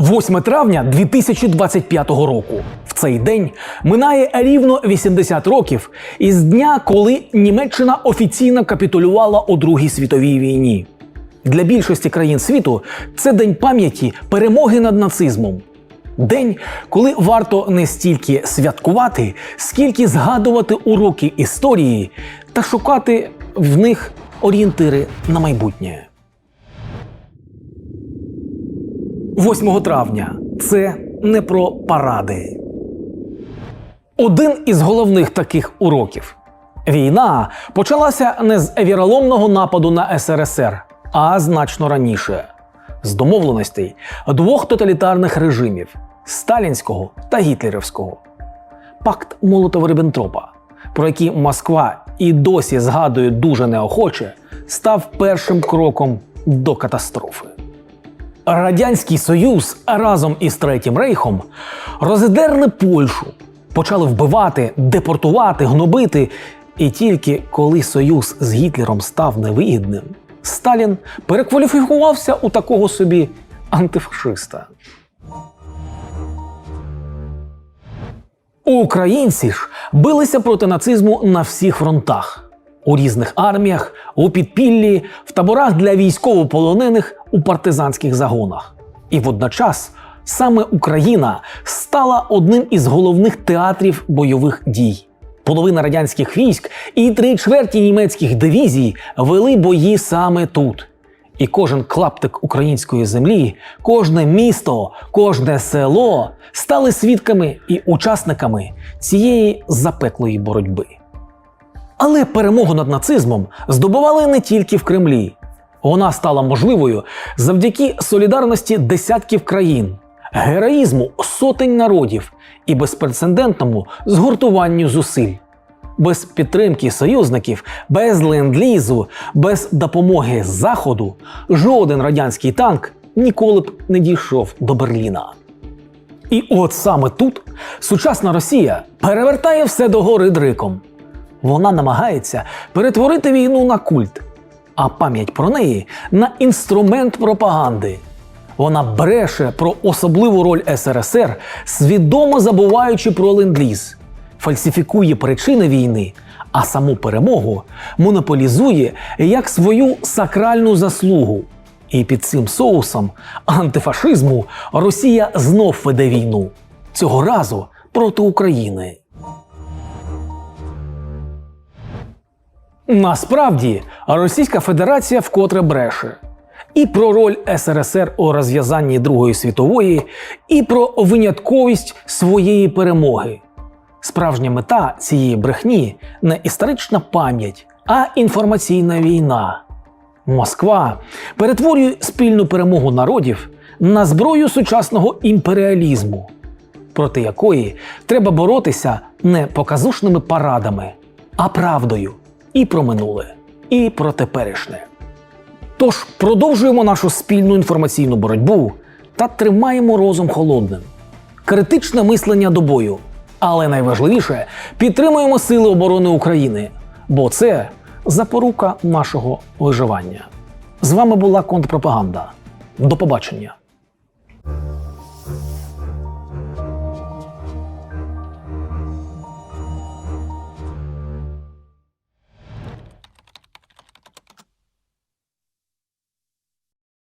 8 травня 2025 року. В цей день минає рівно 80 років із дня, коли Німеччина офіційно капітулювала у Другій світовій війні. Для більшості країн світу це день пам'яті перемоги над нацизмом. День, коли варто не стільки святкувати, скільки згадувати уроки історії та шукати в них орієнтири на майбутнє. 8 травня це не про паради. Один із головних таких уроків. Війна почалася не з віроломного нападу на СРСР, а значно раніше з домовленостей двох тоталітарних режимів сталінського та гітлерівського. Пакт Молотова-Ріббентропа, про який Москва і досі згадує дуже неохоче, став першим кроком до катастрофи. Радянський Союз разом із Третім Рейхом роздерли Польщу, почали вбивати, депортувати, гнобити. І тільки коли союз з Гітлером став невигідним, Сталін перекваліфікувався у такого собі антифашиста. Українці ж билися проти нацизму на всіх фронтах у різних арміях, у підпіллі, в таборах для військовополонених, у партизанських загонах. І водночас саме Україна стала одним із головних театрів бойових дій. Половина радянських військ і три чверті німецьких дивізій вели бої саме тут. І кожен клаптик української землі, кожне місто, кожне село стали свідками і учасниками цієї запеклої боротьби. Але перемогу над нацизмом здобували не тільки в Кремлі. Вона стала можливою завдяки солідарності десятків країн, героїзму сотень народів і безпрецедентному згуртуванню зусиль. Без підтримки союзників, без ленд-лізу, без допомоги Заходу жоден радянський танк ніколи б не дійшов до Берліна. І от саме тут сучасна Росія перевертає все догори дриком. Вона намагається перетворити війну на культ, а пам'ять про неї на інструмент пропаганди. Вона бреше про особливу роль СРСР, свідомо забуваючи про ленд-ліз, фальсифікує причини війни, а саму перемогу монополізує як свою сакральну заслугу. І під цим соусом антифашизму Росія знов веде війну цього разу проти України. Насправді Російська Федерація вкотре бреше і про роль СРСР у розв'язанні Другої світової, і про винятковість своєї перемоги. Справжня мета цієї брехні не історична пам'ять, а інформаційна війна. Москва перетворює спільну перемогу народів на зброю сучасного імперіалізму, проти якої треба боротися не показушними парадами, а правдою і про минуле, і про теперішнє. Тож продовжуємо нашу спільну інформаційну боротьбу та тримаємо розум холодним. Критичне мислення до бою. Але найважливіше підтримуємо Сили оборони України, бо це запорука нашого виживання. З вами була контрпропаганда. До побачення.